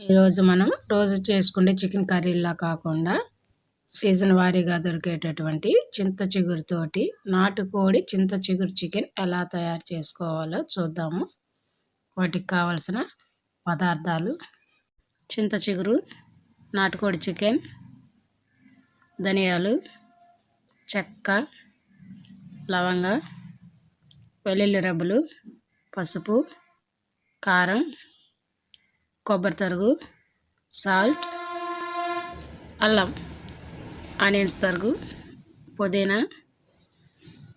ఈరోజు మనం రోజు చేసుకునే చికెన్ కర్రీలా కాకుండా సీజన్ వారీగా దొరికేటటువంటి చింత చిగురుతోటి నాటుకోడి చింత చిగురు చికెన్ ఎలా తయారు చేసుకోవాలో చూద్దాము. వాటికి కావలసిన పదార్థాలు చింత చిగురు నాటుకోడి చికెన్ ధనియాలు చెక్క లవంగ వెల్లుల్లి రబ్బులు పసుపు కారం కొబ్బరి తరుగు సాల్ట్ అల్లం ఆనియన్స్ తరుగు పుదీనా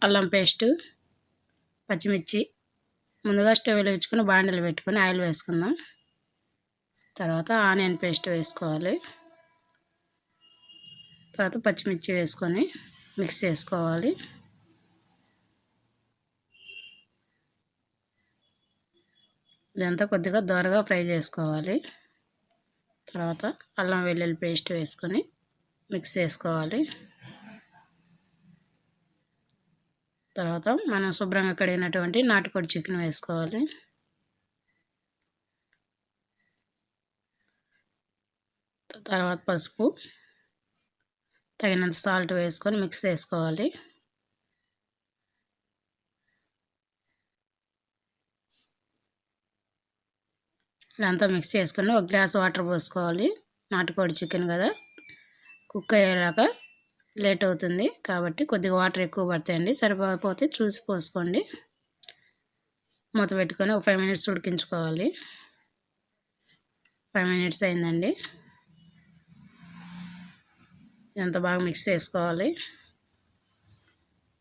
అల్లం పేస్టు పచ్చిమిర్చి. ముందుగా స్టవ్ వెలిగించుకొని బాండలు పెట్టుకొని ఆయిల్ వేసుకుందాం. తర్వాత ఆనియన్ పేస్ట్ వేసుకోవాలి. తర్వాత పచ్చిమిర్చి వేసుకొని మిక్స్ చేసుకోవాలి. ఇదంతా కొద్దిగా దోరగా ఫ్రై చేసుకోవాలి. తర్వాత అల్లం వెల్లుల్లి పేస్ట్ వేసుకొని మిక్స్ చేసుకోవాలి. తర్వాత మనం శుభ్రంగా కడిగినటువంటి నాటుకోడి చికెన్ వేసుకోవాలి. తర్వాత పసుపు తగినంత సాల్ట్ వేసుకొని మిక్స్ చేసుకోవాలి. ఇదంతా మిక్స్ చేసుకొని ఒక గ్లాస్ వాటర్ పోసుకోవాలి. నాటుకోడి చికెన్ కదా. కుక్ అయ్యేలాగా లేట్ అవుతుంది కాబట్టి కొద్దిగా వాటర్ ఎక్కువ పడతాయండి. సరిపోతే చూసి పోసుకోండి. మూత పెట్టుకొని ఒక ఫైవ్ మినిట్స్ ఉడికించుకోవాలి. ఫైవ్ మినిట్స్ అయిందండి. ఎంత బాగా మిక్స్ చేసుకోవాలి.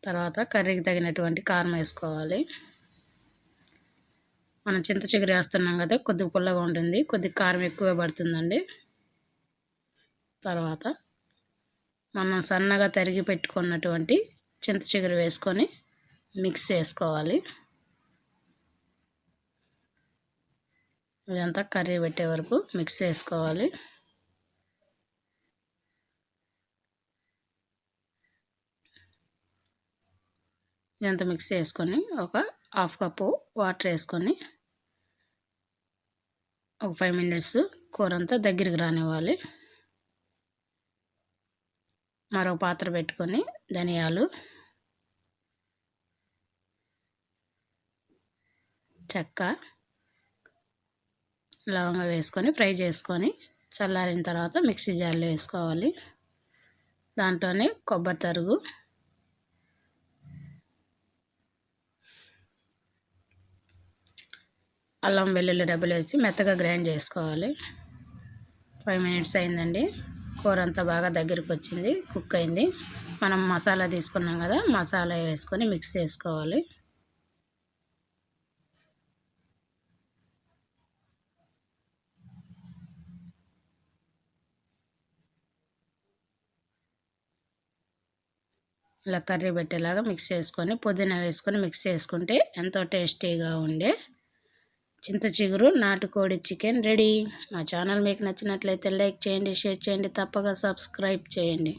తర్వాత కర్రీకి తగినటువంటి కారం వేసుకోవాలి. మనం చింత చిగురు వేస్తున్నాం కదా కొద్దిగా పుల్లగా ఉంటుంది కొద్దిగా కారం ఎక్కువ పడుతుందండి. తర్వాత మనం సన్నగా తరిగి పెట్టుకున్నటువంటి చింత చిగురు వేసుకొని మిక్స్ చేసుకోవాలి. ఇదంతా కర్రీ పెట్టే వరకు మిక్స్ చేసుకోవాలి. ఇదంతా మిక్స్ చేసుకొని ఒక హాఫ్ కప్పు వాటర్ వేసుకొని ఒక ఫైవ్ మినిట్స్ కూర అంతా దగ్గరికి రానివ్వాలి. మరో పాత్ర పెట్టుకొని ధనియాలు చెక్క లవంగా వేసుకొని ఫ్రై చేసుకొని చల్లారిన తర్వాత మిక్సీ జార్లో వేసుకోవాలి. దాంట్లోనే కొబ్బరి తరుగు అల్లం వెల్లుల్లి డబ్బులు వేసి మెత్తగా గ్రైండ్ చేసుకోవాలి. ఫైవ్ మినిట్స్ అయిందండి. కూర అంతా బాగా దగ్గరికి వచ్చింది కుక్ అయింది. మనం మసాలా తీసుకున్నాం కదా మసాలా వేసుకొని మిక్స్ చేసుకోవాలి. ఇలా కర్రీ పెట్టేలాగా మిక్స్ చేసుకొని పుదీనా వేసుకొని మిక్స్ చేసుకుంటే ఎంతో టేస్టీగా ఉండే చింత చిగురు నాటుకోడి చికెన్ రెడీ. మా ఛానల్ మీకు నచ్చినట్లయితే లైక్ చేయండి షేర్ చేయండి తప్పగా సబ్స్క్రైబ్ చేయండి.